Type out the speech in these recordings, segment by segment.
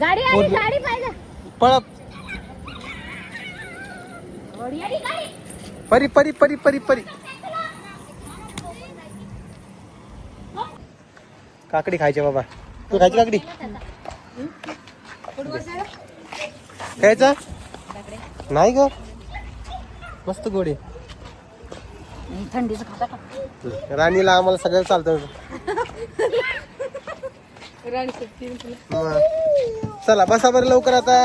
गाडी आली. गाडी पाहिजे. पळप. गाडी आली गाडी. परी परी परी परी परी. काकडी खायची बाबा. तू खायची काकडी? खायचा नाही ग. मस्त गोडी. थंडीचं खाता का? राणीला आम्हाला सगळं चालतं. चला बसा बरं लवकर आता.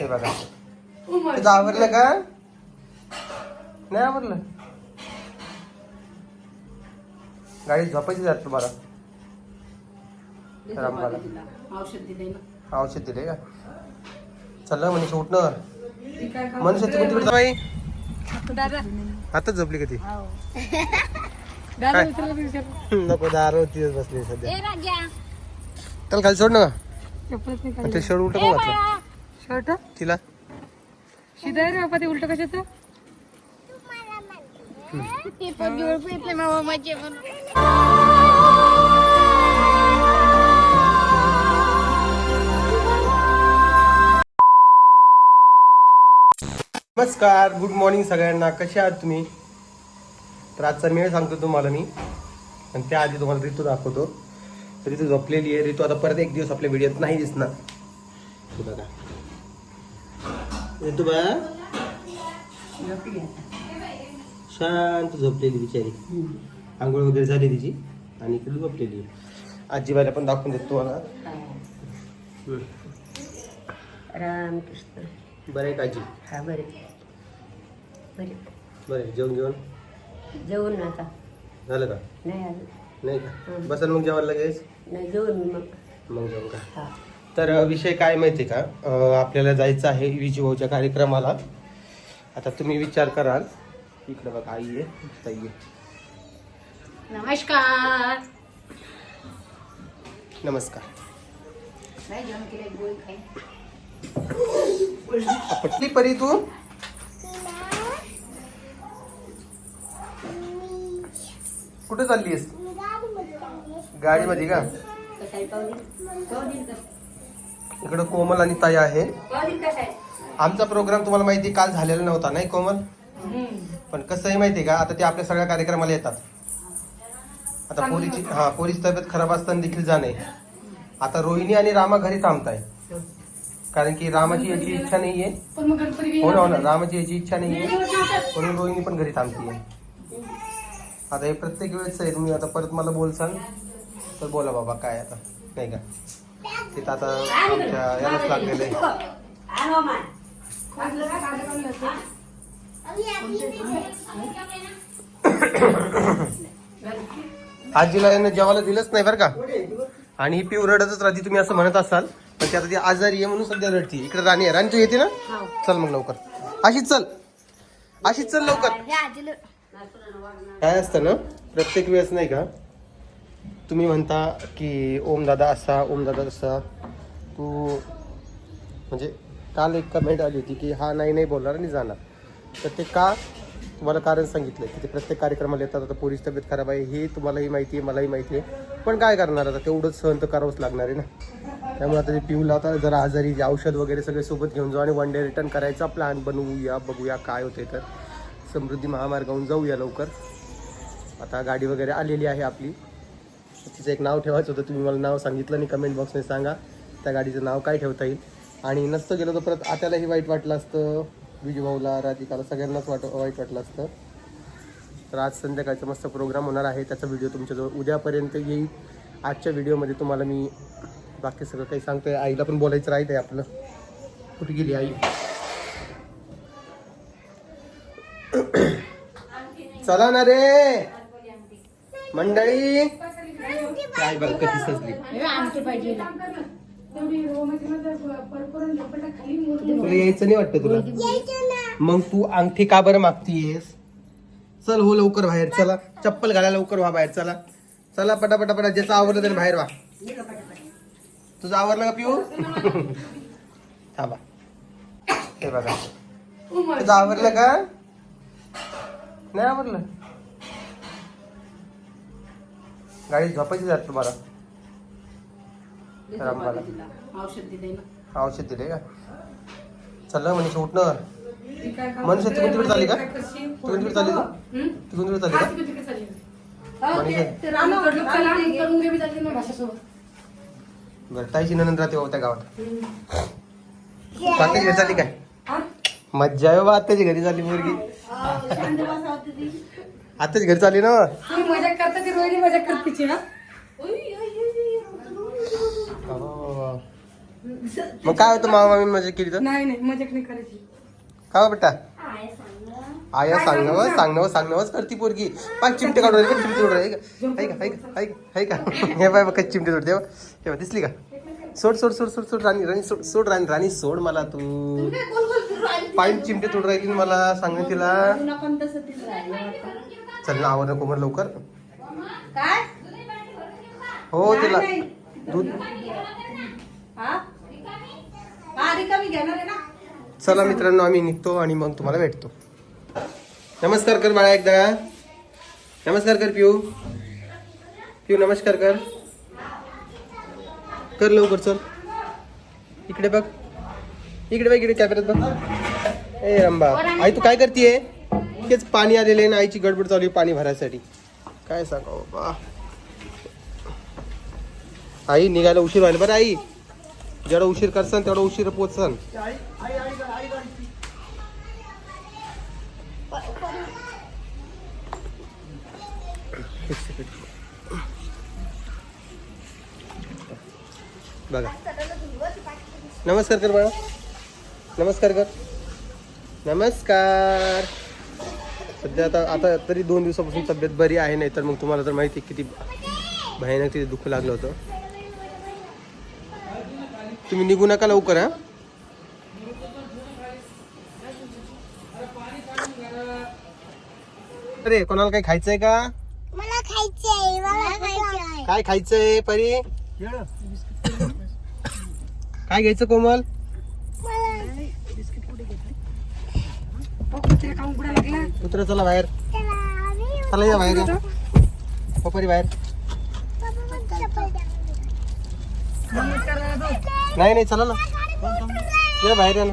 हे बघा. तुझं आवरलं का? नाही आवरलं? गाडी झोपायची जात तुम्हाला. औषध दिले ना. औषध दिले का? चला मनीष उठणं मनीष तू तिकडे बाई? आता झोपली कधी काय? नको दार होती बसली सध्या. त्याला खाली सोड ना. ते शर्ट उलट घातलं? बाळा. शर्ट? तिला. शिदा रे बाबा ते उलट कशाचं? नमस्कार गुड मॉर्निंग सगळ्यांना. कसे आहात तुम्ही? तर आजचा मेळ सांगतो तुम्हाला मी. आणि त्याआधी तुम्हाला ऋतू दाखवतो. तर ऋतू झोपलेली आहे. ऋतू आता परत एक दिवस आपल्या व्हिडिओत नाही दिसणार. बघा. ऋतू बा. शांत झोपलेली बिचारी. आंघोळ वगैरे झाली तिची. आणि इकडे झोपलेली आहे. आजीबाईला पण दाखवून देतो तुम्हाला. रामकृष्ण. बरं आहे का आजी? हा बरे. बरे. जेवण जेवण? जेवण आता. झालं का? नाही नाही का? बसल मग जेवायला लगेच. नाही जेवण मी मग. मग जाऊ का? हा. तर विषय काय माहिती का? अ, आपल्याला जायचं आहे विजू भाऊच्या कार्यक्रमाला. आता तुम्ही विचार कराल. इकडे बघा आई आहे ताई आहे. नमस्कार. नमस्कार. नाही जेवण केलं गोळी खाई पटली परी तू? कुठे चाललीस गाडीमध्ये का? इकडं कोमल आणि ताई आहे. आमचा प्रोग्राम तुम्हाला माहिती काल झालेला नव्हता नाही कोमल? पण कसं आहे माहिती का आता ते आपल्या सगळ्या कार्यक्रमाला येतात. आता पोरीची हा पोरीची तब्येत खराब असताना देखील जाणे. आता रोहिणी आणि रामा घरी थांबताय. कारण की रामाची याची इच्छा नाहीये. हो ना हो ना रामाची याची इच्छा नाहीये. म्हणून रोहिणी पण घरी थांबतीये. आता हे प्रत्येक वेळेस आहे तुम्ही आता परत मला बोलसाल. तर बोला बाबा काय आता? नाही का? तिथं आता आमच्या यालाच लागलेलं आहे. माय. आजीला यानं जेवायला दिलंच नाही बरं का? आणि ही पिऊ रडतच राहते तुम्ही असं म्हणत असाल. पण ती आता ती आजारी आहे म्हणून सध्या रडती. इकडे राणी आहे. राणी तू येते ना? चल मग लवकर. अशीच चल. अशीच चल लवकर. हे काय असतं ना? प्रत्येक वेळेस नाही का? तुम्ही म्हणता की ओम दादा असा ओम दादा असा तू म्हणजे काल एक कमेंट आली होती की हा नाही नाही बोलणार आणि जाणार. तर ते का तुम्हाला कारण सांगितलं की ते प्रत्येक कार्यक्रमाला येतात आता पोरीची तब्येत खराब आहे हे तुम्हालाही माहिती आहे मलाही माहिती आहे. पण काय करणार आता? तेवढंच सहन तर करावंच लागणार आहे ना. त्यामुळे आता ते पिऊला आता जरा आजारी जे औषध वगैरे सगळे सोबत घेऊन जाऊ आणि वन डे रिटर्न करायचा प्लॅन बनवूया बघूया काय होते तर. समृद्धी महामार्गाहून जाऊया लवकर. आता गाडी वगैरे आलेली आहे आपली. तिचं एक नाव ठेवायचं होतं. तुम्ही मला नाव सांगितलं आणि कमेंट बॉक्समध्ये सांगा. त्या गाडीचं नाव काय ठेवता येईल? आणि नसतं गेलो तर परत आत्यालाही वाईट वाटलं असतं. विजूभाऊला राधिकाला सगळ्यांनाच वाट वाईट वाटलं असतं. तर आज संध्याकाळचा मस्त प्रोग्राम होणार आहे. त्याचा व्हिडिओ तुमच्याजवळ उद्यापर्यंत येईल. आजच्या व्हिडिओमध्ये तुम्हाला मी बाकी सगळं काही सांगतोय. आईला पण बोलायचं राहत आहे आपलं. कुठे गेली आई? चला ना रे. मंडळी. काय बघ कशी सजली आमची पाहिजे तुला यायचं नाही वाटतं तुला? मग तू अंगठी का बरं मागतीयस? चल हो लवकर बाहेर चला. चप्पल घाला लवकर व्हा बाहेर चला. चला पटा पटा ज्याचं आवडलं त्याने बाहेर व्हा. तुझं आवरलं का पिऊ? थांबा. हे बघा. तुझं आवरलं का? नाही आवरलं गाडी झोपायची जात तुम्हाला? रामबाला. औषध दिले ना. औषध दिले का? चाललं म्हणजे उठणं. करते? तिकडून तिकडे चालली का? तिकडून तिकडे चालली तू हं? तिकडून तिकडे चालली का? मनीषा. ते- ते रानू कडलं चला, आम्ही करून घे, मी चालली ना भाषासोबत. बरं ताईची ननंद राहते हो त्या गावात. आत्याची घरी चालली काय? हा? मज्जा आहे बा आत्याची घरी चालली मुलगी. आत्याची घरी चालली ना? मजा करतीची ना मग काय होतं मामा मामी मजा केली तर? नाही नाही मजा नाही करायची. का हो बेटा? आया सांगणं सांगणं सांगणंच करती पोरगी. पाच चिमटे काढून राहिली, चिमटे सोड राहिली का हाय का हाय का हाय का हाय का हे बाय बघ चिमटे सोडते. हे बघ, दिसली का? सोड सोड सोड सोड सोड राणी राणी सोड सोड राणी राणी सोड मला तू. पाय चिमटे तोड राहिली मला सांग तिला. चल ना आवर कोमर लवकर. काय? हो तिला. दूध. हा? हा रिकामी घेणार आहे ना? चला मित्रांनो आम्ही निघतो आणि मग तुम्हाला भेटतो. नमस्कार कर बाळा एकदा. नमस्कार कर पिऊ. पिऊ नमस्कार कर. कर लवकर चल. इकडे बघ. इकडे बघ इकडे कॅमेऱ्यात बघ. ए रंबा. आई तू काय करतीये? तेच पाणी आलेलं आहे ना आईची गडबड चालू आहे पाणी भरायसाठी. काय सांगा बाबा आई निघायला उशीर व्हायला बरं आई. जेवढा उशीर करसन तेवढा उशीर पोचसन. बघा. नमस्कार कर बाळा. नमस्कार कर. नमस्कार. सध्या आता आता तरी दोन दिवसापासून तब्येत बरी आहे नाही तर मग तुम्हाला तर माहिती आहे किती भयानक तिथे दुःख लागलं होतं. तुम्ही निघू नका लवकर हा. अरे कोणाला काही खायचंय का? मला खायचंय मला खायचंय. काय खायचंय परी? काय घ्यायचं कोमल? काम कुठे लागला चला बाहेर. चला या बाहेर. या. हो बाहेर. नाही नाही चला ना. या बाहेर या ना.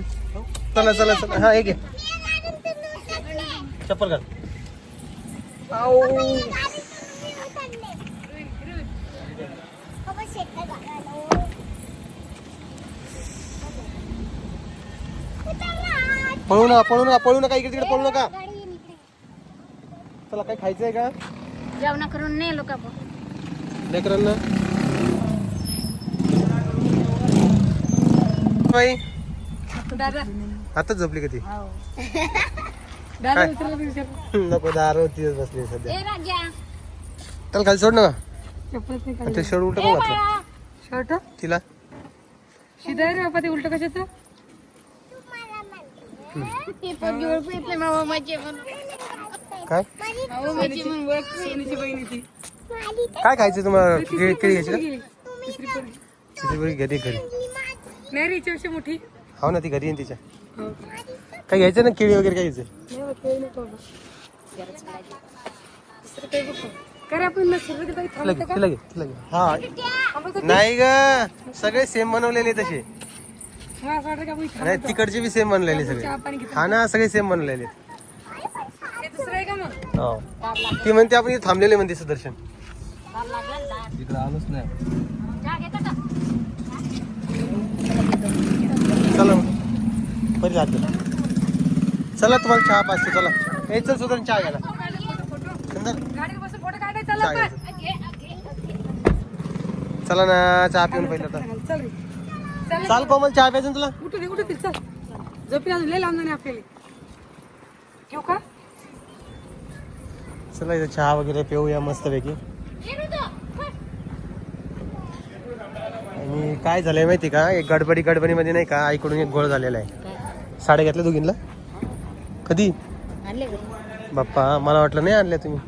चला चला चला. हा एक चप्पल घाल. पळू नका पळू नका पळू नका इकडे तिकडे पळू नका. चला काय खायचंय का? जेवण करून नाही लोक लेकरांना. बाई. दादा. आताच झोपली कधी विचार नको दार होती बसली सध्या. त्याला खाली सोड काढली ते शर्ट उलट का घातलं? शर्ट तिला. शिदा आहे रे बापा ते उलट कशाचं ते पण घेऊन फिरले मामा माझे म्हणून काय? काय खायचं तुम्हाला? केळी केळी घ्यायची. तिची घरी घरी. नाही रे मोठी. हो ना ती घरी आहे तिच्या. हो. काय घ्यायचं ना? केळी वगैरे काय घ्यायचं? तिला घे? तिला हा? नाही ग. सगळे सेम बनवलेले तसे मला असं वाटतं का आपण नाही थांबतो. तिकडचे बी सेम बनलेले सगळे. हा ना सगळे सेम बनलेले हे दुसरं आहे का मग? हो. ती म्हणते आपण इथे थांबलेले म्हणते सुदर्शन. चला मग. बरी लागत चला तुम्हाला चहा पाचतो चला. हे चल सुदर्शन चहा घ्यायला. सुंदर. गाडीवर बसून फोटो काढायचा चहा लवकर. घ्यायचा. चला ना चहा पिऊन पहिलं तर चल. कोमल चहा ना तुला? उठू दे उठू दे चल. झोपी अजून लय लांब नाही आपल्याला. ठेवू का? चला इथं चहा वगैरे पिऊया मस्तपैकी. आणि काय झालंय माहिती का? एक गडबडी गडबडीमध्ये नाही का आईकडून एक गोळ झालेला आहे. साड्या घेतल्या दोघींना? कधी? आणले बाप्पा मला वाटलं नाही आणल्या तुम्ही.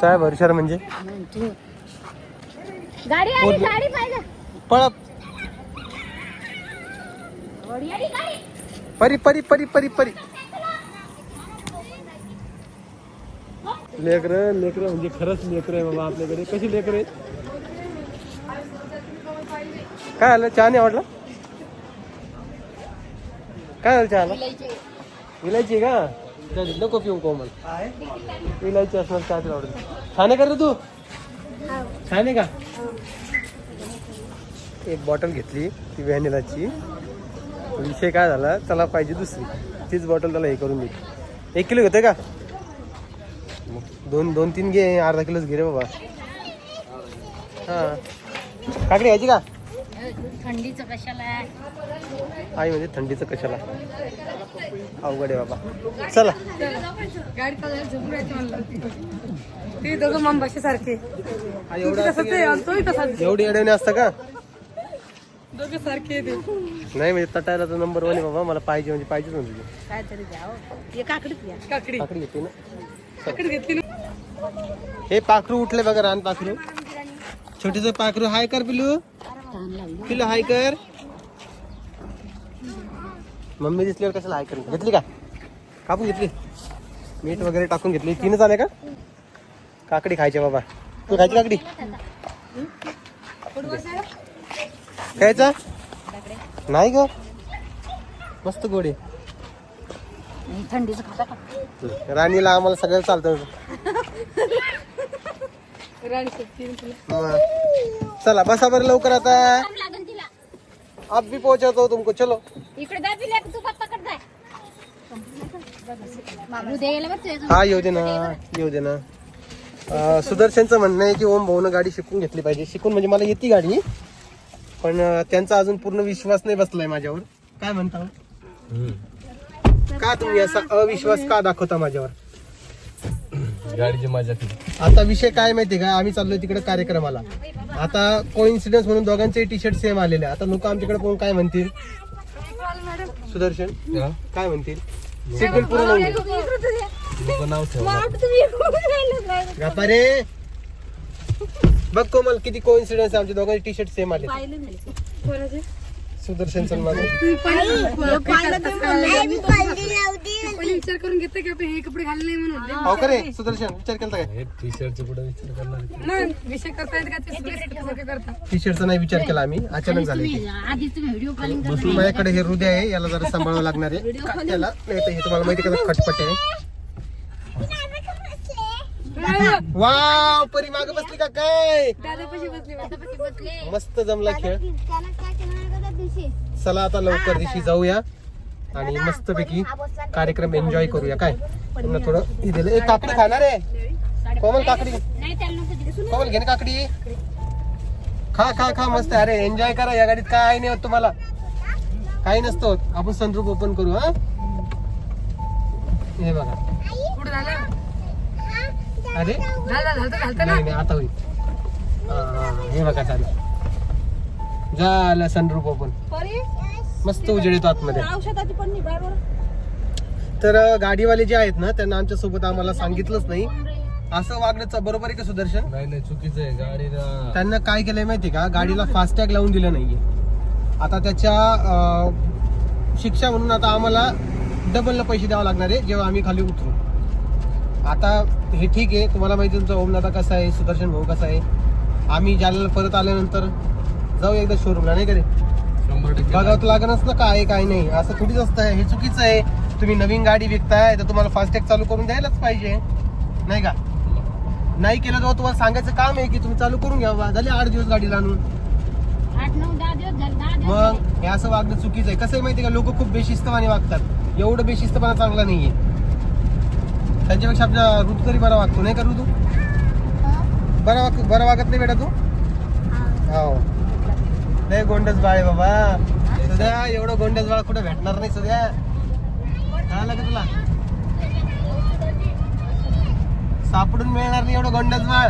काय भरशार म्हणजे? गाडी आली. गाडी पाहिजे. पळ गाडी आली गाडी. परी परी परी परी परी. लेकर लेकर म्हणजे खरंच लेकर आहे बाबा आपल्याकडे. कशी लेकर आहे काय आलं? चहा नाही आवडला? काय झालं चहाला? विलायची का? जाऊ दे, नको पिऊ कोमल विलायची असणार चहा तुला आवडत छान आहे का रे तू. छान आहे का? एक बॉटल घेतली ती व्हॅनिलाची विषय काय झाला? त्याला पाहिजे दुसरी. तीच बॉटल त्याला हे करून दे. एक किलो घेतोय का? मग दोन दोन तीन घे अर्धा किलोच घे रे बाबा. हा. काकडी घ्यायची का? थंडीचं कशाला आहे? आई म्हणजे थंडीचं कशाला? अवघड आहे बाबा. चला. ते दोघं सारखे एवढं अडवणे असतं का? दोघं सारखे नाही म्हणजे तटायला तर नंबर वन आहे बाबा. मला पाहिजे म्हणजे पाहिजेच म्हणजे काय तरी हे. घ्या. काकडी. काकडी घेते ना? काकडी घेतली ना? हे पाखरू उठले बघा रान पाखरू. छोटेच पाखरू. हाय कर पिलू पिलू हाय कर. मम्मी दिसल्यावर कशाला हाय कर घेतली का? कापून घेतली. मीठ वगैरे टाकून घेतली. तीनच आले का? काकडी खायच्या बाबा. तू खायची काकडी? खायचा? नाही ग. मस्त गोडे थंडीचं खाता का राणीला आम्हाला सगळं चालतं. चला बसा बरं लवकर आता. अब भी पहुंचाता तुमको चलो। इकडे जा तू जाय हा येऊ दे ना येऊ दे ना. अं, सुदर्शनचं म्हणणं आहे की ओम भाऊनं गाडी शिकून घेतली पाहिजे. शिकून म्हणजे मला येते गाडी पण अं, त्यांचा अजून पूर्ण विश्वास नाही बसलाय माझ्यावर. काय म्हणता? हो? का तुम्ही असा अविश्वास का दाखवता माझ्यावर? गाडीची मजा केली आता विषय काय माहितीये का? आम्ही चाललोय तिकडे कार्यक्रमाला. आता कोइन्सिडन्स म्हणून दोघांचे टी शर्ट सेम आलेले. आता लोक आमच्याकडे पाहून काय म्हणतील? सुदर्शन काय म्हणतील? बेल्ट पूर्ण रे बघ कोमल किती कोइन्सिडन्स आमच्या दोघांचे टी शर्ट सेम आले सुदर्शन तुम्ही पहिले विचार करून घेतलं की आपण हे कपडे घालले नाही म्हणून. हो. का रे सुदर्शन विचार केला काय? हे टी शर्टचे विचार करणार आहे. मग विषय करता येत का? ते सगळे सारखं करता? टी शर्टचा नाही विचार केला आम्ही. अचानक झाले ते. आधी तुम्ही व्हिडिओ कॉलिंग माझ्याकडे हे हृदय आहे याला जरा सांभाळावं लागणार आहे. नाही तर हे तुम्हाला माहिती आहे का खटपट आहे. वाव परी माग बसली का काय? दादापाशी बसले मस्त जमला खेळ. चला आता लवकर दिवशी जाऊया. आणि मस्तपैकी कार्यक्रम एन्जॉय करूया. काय? पुन्हा थोडं दिलं. एक काकडी खाणार आहे? कोमल काकडी. कोमल घे ना काकडी. खा खा खा मस्त. अरे एन्जॉय करा. या गाडीत काय नाही होत तुम्हाला. काही नसतं. आपण सनरूप ओपन करू हा? हे बघा. अरे? नाही नाही आता होईल. हा, बघा चालू झालं सनरूप ओपन मस्त उजेड येतो आतमध्ये औषधाची पण तर गाडीवाले जे आहेत ना त्यांना आमच्यासोबत आम्हाला सांगितलंच नाही. असं वागण्याचं बरोबर आहे का सुदर्शन? नाही नाही चुकीचं आहे. गाडीला त्यांना काय केलंय माहिती का? गाडीला फास्टॅग लावून दिलं नाहीये. आता त्याच्या अं, शिक्षा म्हणून आता आम्हाला डबलला पैसे द्यावे लागणार आहे जेव्हा आम्ही खाली उतरू. आता हे ठीक आहे. तुम्हाला माहिती आहे तुमचा ओमदादा कसा आहे? सुदर्शन भाऊ कसा आहे? आम्ही जालन्याला परत आल्यानंतर जाऊ एकदा शोरूमला नाही का रे? बघावं तर लागणच ना काय काय नाही. असं थोडीच असतं हे चुकीचं आहे. तुम्ही नवीन गाडी विकताय तर तुम्हाला फास्टॅग चालू करून द्यायलाच पाहिजे. नाही का? नाही केलं तेव्हा तुम्हाला सांगायचं काम आहे की तुम्ही चालू करून घ्या बा झाले आठ दिवस गाडीला आणून. मग हे असं वागणं चुकीचं आहे. कसं आहे माहिती आहे का? लोक खूप बेशिस्तपणे वागतात. एवढं बेशिस्तपणा चांगला नाहीये. त्यांच्यापेक्षा आपला ऋतू तरी बरा वागतो. नाही का ऋतू? बरा वाग बरा वागत नाही बेटा तू? हो. लय गोंडस बाळ आहे बाबा. सध्या एवढं गोंडस बाळ कुठे भेटणार नाही सध्या. कळालं का तुला? सापडून मिळणार नाही एवढं गोंडस बाळ.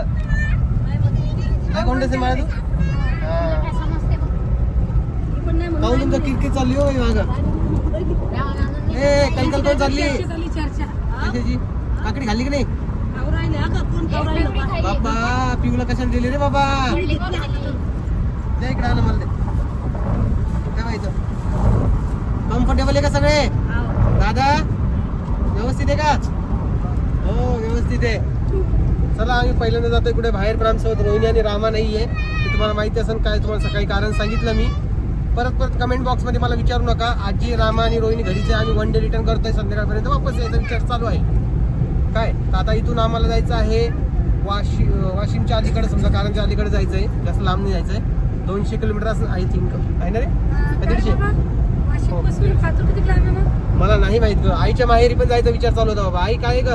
लय गोंडस आहे बाळ तू. हा. काय. पाहून तुमचं किरकिर चालली हो माग. ए कणकण कोण चालली? कशाची काकडी खाल्ली की नाही. बाबा पिऊला कशाला दिली रे बाबा? द्या इकडे आलं मला ते. काय माहिती कम्फर्टेबल आहे का सगळे? दादा व्यवस्थित आहे का? हो व्यवस्थित आहे. चला आम्ही पहिल्यांदा जातोय कुठे? बाहेर पण आमच्यासोबत रोहिणी आणि रामा नाहीये. ते तुम्हाला माहिती असेल काय तुम्हाला सकाळी कारण सांगितलं मी. परत परत कमेंट बॉक्समध्ये मला विचारू नका. आजी रामा आणि रोहिणी घरीचे आम्ही वन डे रिटर्न करतोय संध्याकाळपर्यंत. वापस यायचा विचार चालू आहे. काय? तर आता इथून आम्हाला जायचं आहे. वाशी वाशिमच्या अलीकडे. समजा कारंच्या अलीकडे जायचं आहे जास्त लांब नाही जायचं आहे दोनशे किलोमीटर असं आय थिंक आहे ना रे? दीडशे? मग? मला नाही माहीत ग. आईच्या माहेरी पण जायचा विचार चालू होता बाबा. आई काय ग?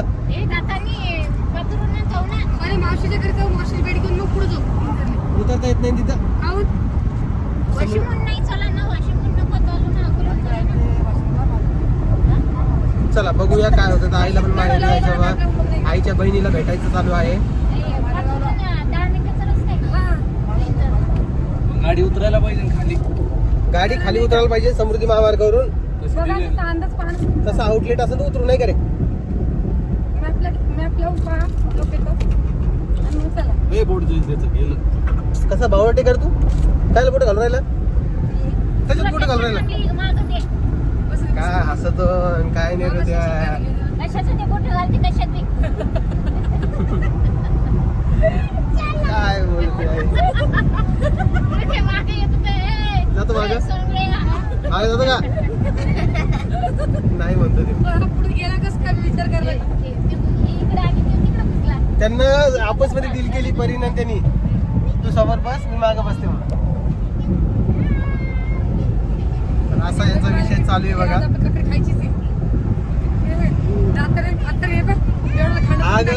उतरता येत नाही तिथं? काहून? वाशिमहून नाही चला बघूया काय होतं. आईला पण माहेरी जायचं आईच्या बहिणीला भेटायचं चालू आहे ए, पत्रून ना, दहा मिनिटाचा रस्ता आहे का? नाही तर. गाडी उतरायला पाहिजे ना खाली. गाडी खाली उतरायला पाहिजे समृद्धी महामार्गावरून. तशी बघा अंदाज तसं आउटलेट असेल तर उतरू नाही करे मॅपला मॅप लावून पहा लोकेशन आणि मग चला. ए बोट जाईल त्याचं गेलं. कसा भावटे कर तू? काय कुठे घालून राहिला? त्याच्यात कुठे घालून राहिला? काय हसतो काय नाही रे त्या. कशाचं ते बोटं घालते कशात बी. काय बोलते जातो मागे जातो का? नाही म्हणतो गेला कस काय विचार त्यांना आपसमध्ये डील केली परीनं त्यांनी. तू समोर बस मी मागे बसते म्हणून. असा यांचा विषय चालू आहे बघा. आग.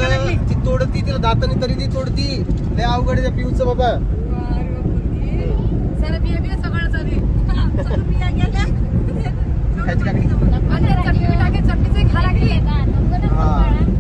ती तोडती तिला दाताने तरी ती तोडती लय अवघड आहे त्या पिऊचं बाबा. खायची का? नको ना हा.